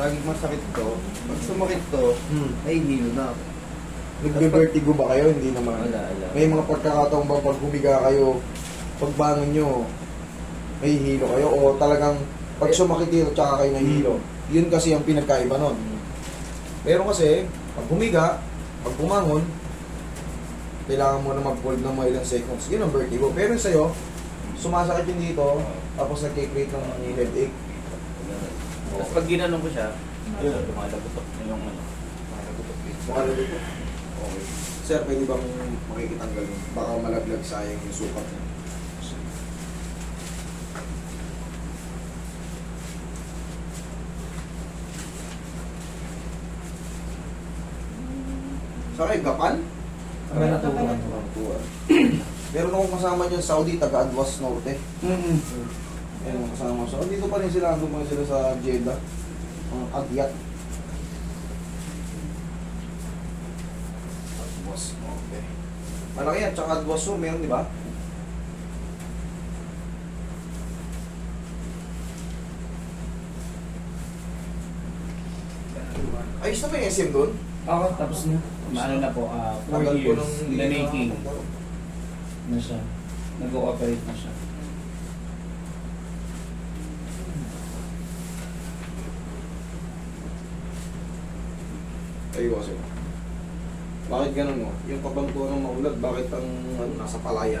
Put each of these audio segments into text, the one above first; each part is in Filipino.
laging masakit to. Pag sumakit to, Hmm. nahihilo na. Nagbe-vertigo ba kayo? Hindi naman. Wala, wala. May mga pagkakataon ba pag humiga kayo, pagbangon nyo, may hilo kayo? O talagang pag sumakit dito, tsaka kayo nahihilo? Yun kasi ang pinagkaiba nun. Pero kasi, pag humiga, pag bumangon, kailangan mo na mag-hold ng mga ilang seconds. Yun ang vertigo. Pero yung sa'yo, sumasakit yun dito, tapos nag-create ng headache. Tapos pag ginanong ko siya, yun, lumalagotok na yung ano. Lumalagotok dito. Dito. Okay. Sir, pwede bang makikitanggal yun? Baka malaglag sayang yung sukat niya. Sa kayo, Gapan? Naturuan. Tuwan. Meron akong kasama dyan sa Saudi, taga Adwas Norte. Mm-mm. Meron akong kasama sa Dito pa rin sila, doon pa rin sila sa Jeddah. Ang Adyat. Adwas Norte. Malaki yan, tsaka Adwas Sur, meron di ba? Ayos na ba yung SM doon? Ako, tapos na. Maano na po, ah, four Tagal ko years nung in the na making na siya. Nag-ooperate na siya. Ayun kasi. Bakit ganun mo? Yung pabangko ng maulad, bakit ang ano, nasa palaya?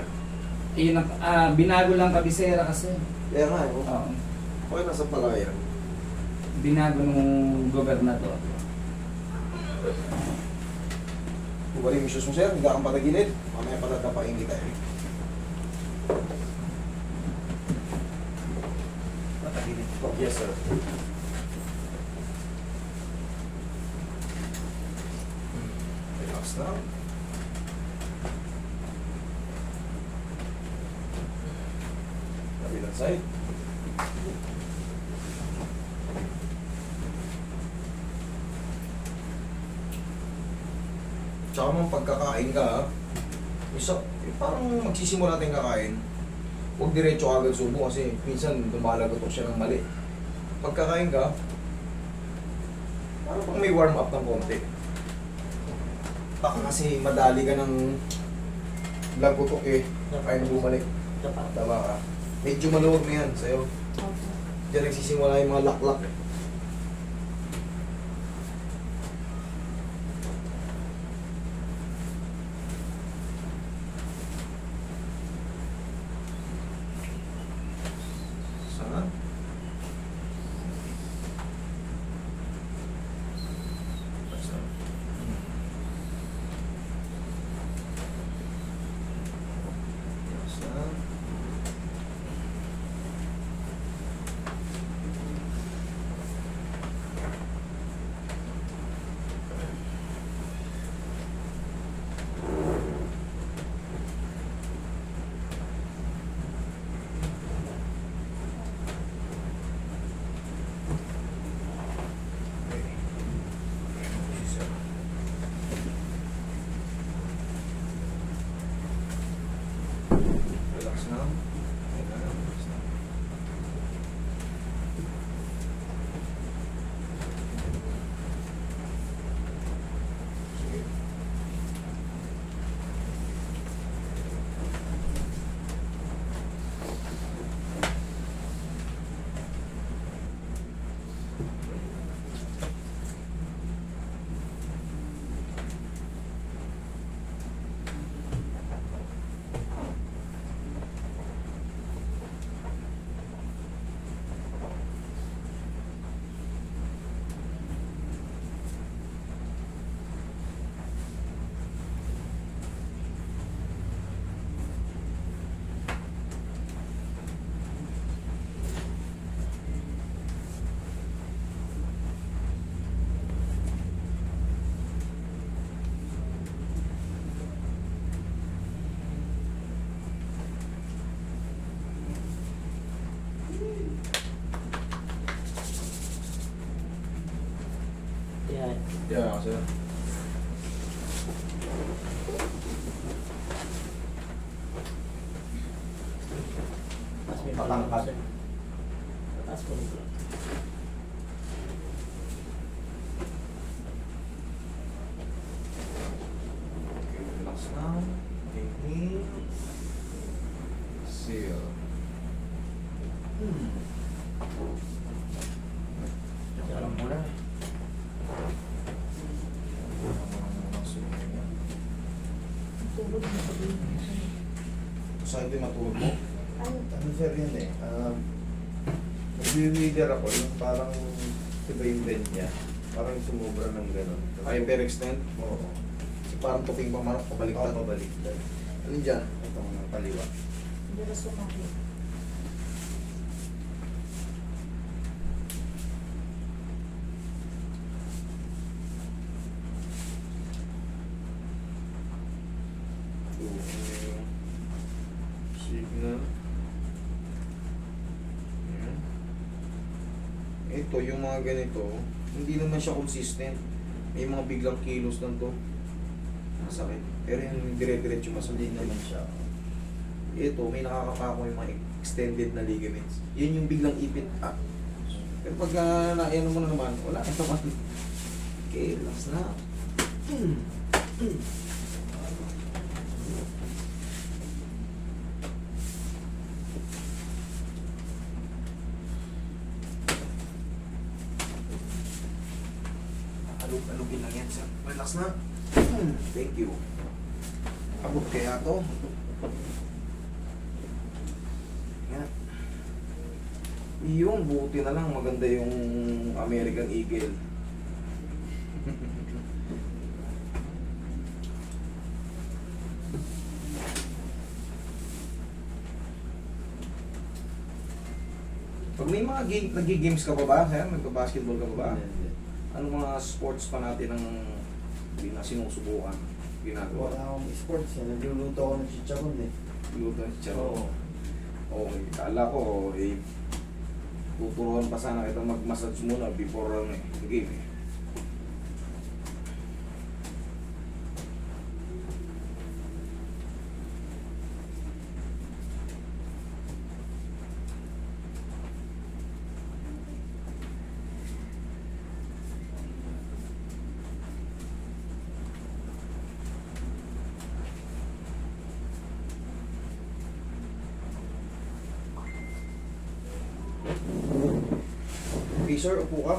Yun ang, ah, binago lang kabisera kasi. Kaya nga, eh, Oo. okay nasa palaya. Binago nung gobernador. Kung bali yung issues mo sir, hindi kang patagilid, mamaya patatapain kita eh. Patagilid. Yes sir. Relax na. Kabilang side. Tsaka mong pagkakain ka, isa, eh, parang magsisimula tayong kakain, huwag diretso agad subo kasi minsan lumalagotok siya ng mali. Pagkakain ka, parang pang may warm up ng konti. Baka kasi madali ka ng lagotok eh, kaya bumalik. Tama ka. Medyo maluwag na yan sa'yo. Diyan nagsisimula yung mga laklak eh. Yeah, sir. Mas may Patangkad. Pataas po nito. Alam mo na. Tulog na sa Saan din matulog mo? Ano? Ano sir yun eh, um, nag-reader ako, yung parang, diba yung bend niya, parang sumobra ng gano'n. Hyperextend? Oo. So, parang tuping pamanok, pabaliktad. Oo, pabaliktad. Alin dyan? Itong ng kaliwa. Hindi na sumali. Ito, signal. Yan. Ito, yung mga ganito, hindi naman siya consistent. May mga biglang kilos lang to. Masakit. Pero yung dire-diretso mas Hindi naman siya. Ito, may nakakapako yung mga extended na ligaments. Yun yung biglang ipit up. Pero pag uh, na-ano mo na naman, wala ito pa. Okay, relax na. Alug-alugin lang yan, sir. Relax na. Thank you. Abot kaya to. Yan. Yung buti na lang maganda yung American Eagle. Pag may mga game, nag-games ka pa ba, sir? Nagka-basketball ka pa ba? Hindi, hindi. Anong mga sports pa natin ang hindi na sinusubukan? Ginagawa? Wala akong sports eh, nagluluto ako ng chicharon eh. Luto ng charo. Oo. Okay, kala ko, eh, tuturuan pa sana kita mag-massage muna before ang eh, game eh. Okay sir, upo ka.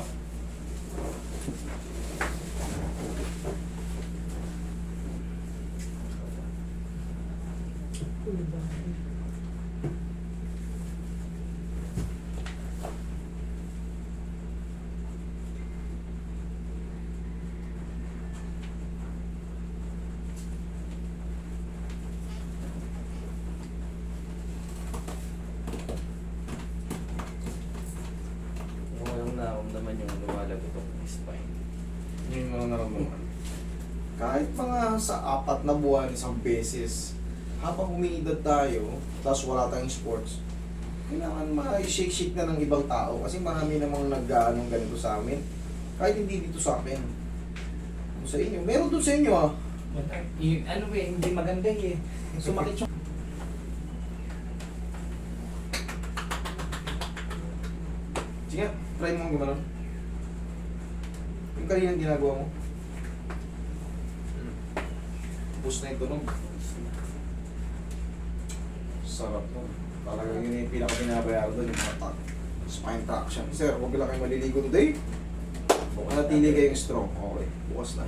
Tulog ba? Yung walang naramdaman yung lumalagotok ng spine. Yun yung mga naramdaman. Kahit mga sa apat na buwan, isang beses, habang umiidad tayo, tapos wala tayong sports, kailangan ma-shake-shake na ng ibang tao kasi marami namang nag-aanong ganito sa amin. Kahit hindi dito sa akin. Kung Sa inyo. Meron doon sa inyo ah. Yung, ano ba eh, hindi maganda eh. Sumakit yung... Sige, try mo gumanon. Yung kanina ginagawa mo. Push na yung tunog. Sarap nun. Talagang yun yung pinaka-pinabayaro doon, yung tak. Spine traction. Sir, huwag lang kayo maliligo today. Manatili kayong strong. Okay, bukas na.